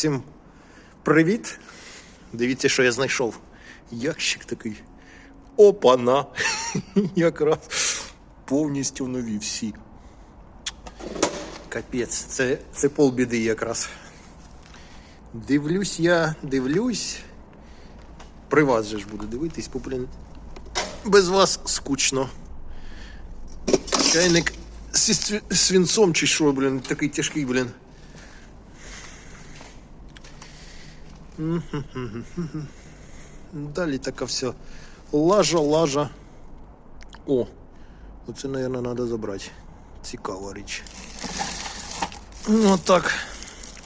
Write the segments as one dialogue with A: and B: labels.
A: всім привіт. Дивіться, що я знайшов. Ящик такий. Опана. Якраз повністю нові всі. Капець, це, це полбіди якраз. Дивлюсь я, дивлюсь. При вас же ж буду дивитись, бо, блін, без вас скучно. Чайник зі свинцом чи що, блін, такий тяжкий, блін. Далі така все. Лажа, лажа. О, оце, мабуть, треба забрати. Цікава річ. Ну так.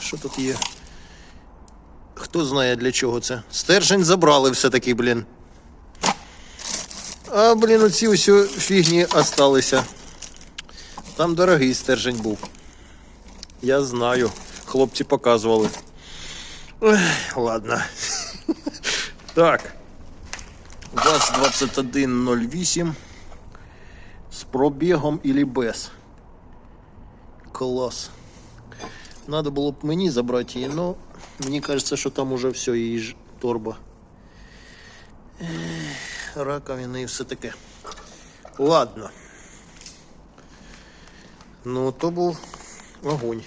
A: Що тут є? Хто знає для чого це? Стержень забрали все-таки, блін. А, блін, оці усі фігні осталися. Там дорогий стержень був. Я знаю. Хлопці показували. Ой, ладно. Так. ВАЗ-2108 з пробігом или без. Клас. Надо було б мені забрати її, но мені кажется, що там уже все, її ж торба. Раковини і все таке. Ладно. Ну, то був огонь.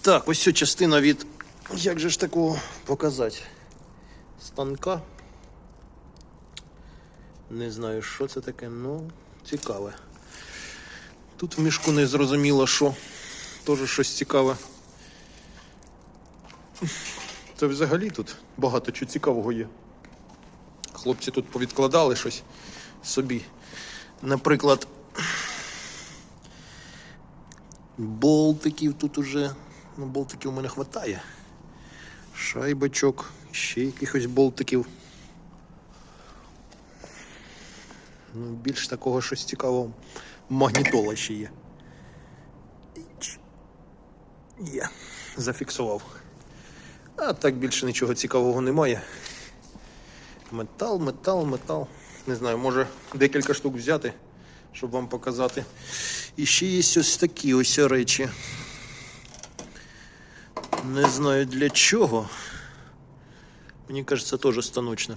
A: Так, ось ця частина від. Як же ж такого показати? Станка. Не знаю, що це таке, ну, цікаве. Тут в мішку не зрозуміло, що. Теж щось цікаве. Це взагалі тут багато чого цікавого є. Хлопці тут повідкладали щось собі. Наприклад, болтиків тут уже. Ну, болтиків у мене вистачає. Шайбочок, ще якихось болтиків. Ну, більш такого щось цікавого. Магнітола ще є. Є. Зафіксував. А так більше нічого цікавого немає. Метал, метал, метал. Не знаю, може декілька штук взяти, щоб вам показати. І ще є ось такі ось речі. Не знаю для чого. Мені кажеться, теж станочне.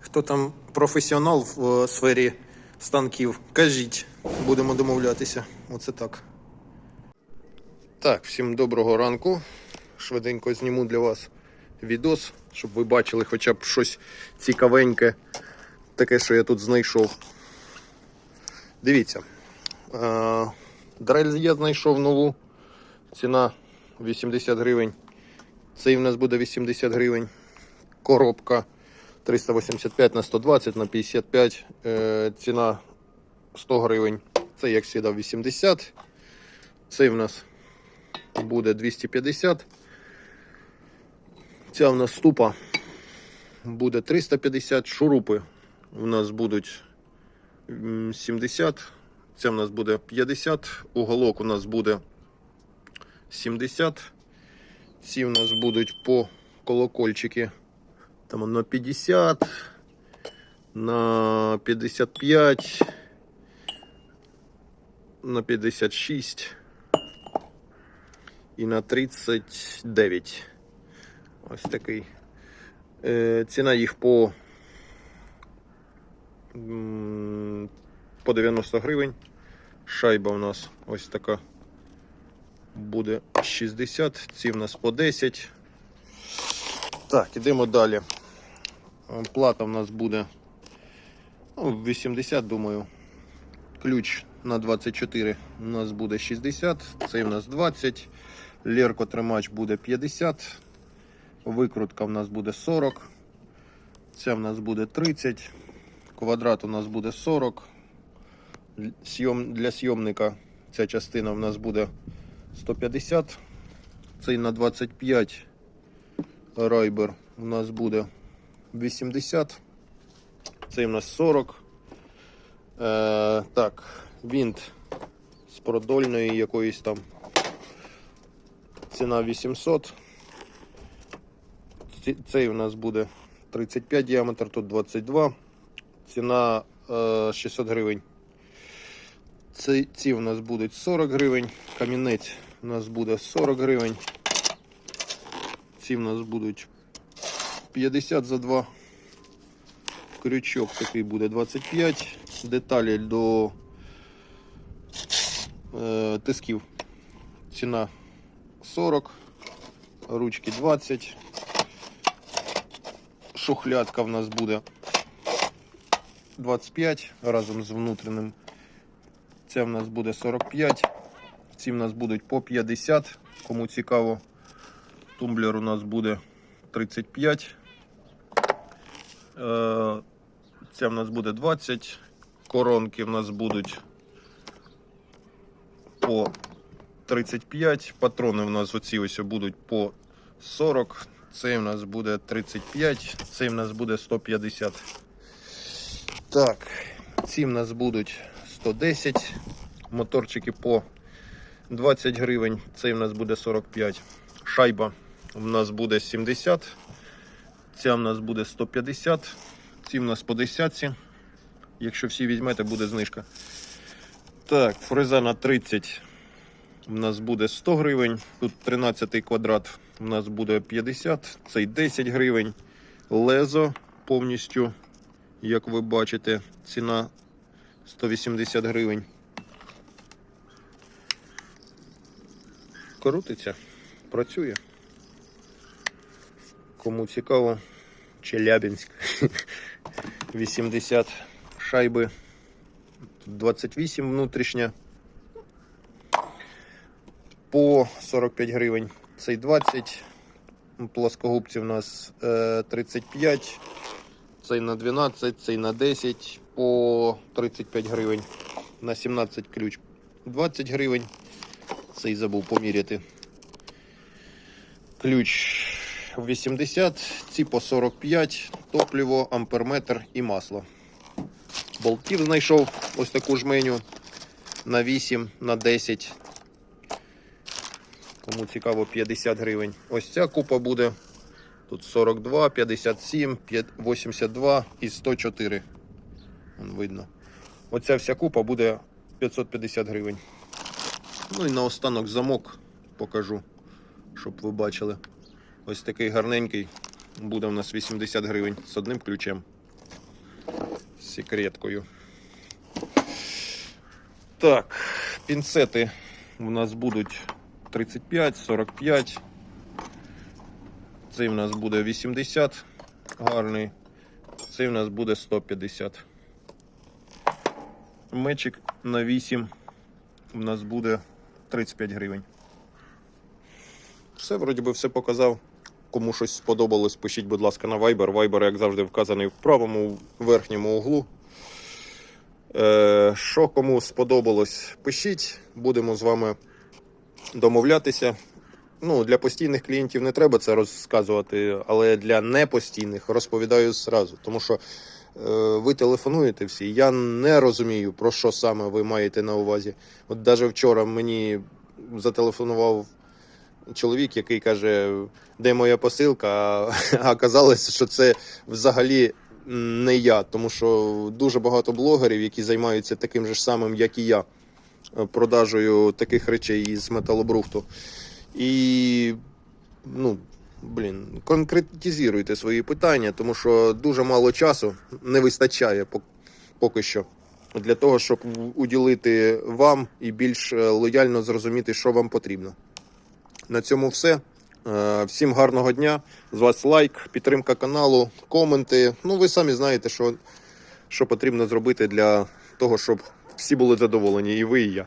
A: Хто там професіонал в е, сфері станків, кажіть, будемо домовлятися. Оце так. Так, всім доброго ранку. Швиденько зніму для вас відос, щоб ви бачили хоча б щось цікавеньке, таке, що я тут знайшов. Дивіться. Е, Дрель я знайшов нову. Ціна 80 гривень. Цей в нас буде 80 гривень. Коробка 385 на 120 на 55. Е, ціна 100 гривень. Це як завжди 80. Цей в нас буде 250. Ця в нас ступа буде 350. Шурупи в нас будуть 70. Це в нас буде 50. Уголок у нас буде 70. Ці в нас будуть по колокольчики там на 50, на 55, на 56 і на 39. Ось такий. Е, ціна їх по, по 90 гривень. Шайба у нас ось така буде 60, ці в нас по 10. Так, ідемо далі. Е, Плата в нас буде ну, 80, думаю. Ключ на 24 у нас буде 60, цей в нас 20. Лерко тримач буде 50. Викрутка в нас буде 40. Ця в нас буде 30. Квадрат у нас буде 40. Л- Сйом, для сйомника ця частина в нас буде 150. Цей на 25. Райбер у нас буде 80. Цей у нас 40. Е, так, вінт з продольної якоїсь там. Ціна 800. Цей у нас буде 35 діаметр, тут 22. Ціна е, 600 гривень. Ці, ці у нас будуть 40 гривень. Камінець у нас буде 40 гривень. Ці в нас будуть 50 за 2. Крючок такий буде 25. Деталі до е, тисків. Ціна 40. Ручки 20. Шухлядка в нас буде 25 разом з внутрішнім. Ця в нас буде 45. Ці в нас будуть по 50. Кому цікаво, тумблер у нас буде 35. Е, Ця в нас буде 20. Коронки в нас будуть по 35. Патрони в нас оці ось будуть по 40. Цей в нас буде 35. Цей в нас буде 150. Так, ці в нас будуть 110. Моторчики по 20 гривень. Цей в нас буде 45. Шайба в нас буде 70. Ця в нас буде 150. Ці в нас по 10. Якщо всі візьмете, буде знижка. Так, фреза на 30 у нас буде 100 гривень. Тут 13 квадрат у нас буде 50, цей 10 гривень. Лезо повністю, як ви бачите, ціна 180 гривень. Крутиться, працює. Кому цікаво, Челябинськ. 80 шайби. 28 внутрішня. По 45 гривень. Цей 20. Плоскогубці у нас е, 35. Цей на 12, цей на 10 по 35 гривень. На 17 ключ 20 гривень. Цей забув поміряти. Ключ 80, ці по 45, топливо, амперметр і масло. Болтів знайшов ось таку жменю на 8, на 10. Кому цікаво, 50 гривень. Ось ця купа буде. Тут 42, 57, 82 і 104. Вон видно. Оця вся купа буде 550 гривень. Ну і наостанок замок покажу, щоб ви бачили. Ось такий гарненький. Буде у нас 80 гривень з одним ключем. З секреткою. Так, пінцети у нас будуть 35, 45. Цей у нас буде 80 гарний. Цей у нас буде 150. Мечик на 8 у нас буде 35 гривень. Все, вроді би, все показав. Кому щось сподобалось, пишіть, будь ласка, на Viber. Viber, як завжди, вказаний в правому верхньому углу. Е, що кому сподобалось, пишіть. Будемо з вами домовлятися. Ну, для постійних клієнтів не треба це розказувати, але для непостійних розповідаю зразу. Тому що е, ви телефонуєте всі. Я не розумію, про що саме ви маєте на увазі. От навіть вчора мені зателефонував чоловік, який каже, де моя посилка, а, а оказалось, що це взагалі не я, тому що дуже багато блогерів, які займаються таким же самим, як і я, продажею таких речей із металобрухту. І ну, блін, конкретизуйте свої питання, тому що дуже мало часу не вистачає поки що. Для того, щоб уділити вам і більш е, лояльно зрозуміти, що вам потрібно. На цьому все. Е, Всім гарного дня. З вас лайк, підтримка каналу, коменти. Ну, ви самі знаєте, що, що потрібно зробити для того, щоб всі були задоволені, і ви, і я.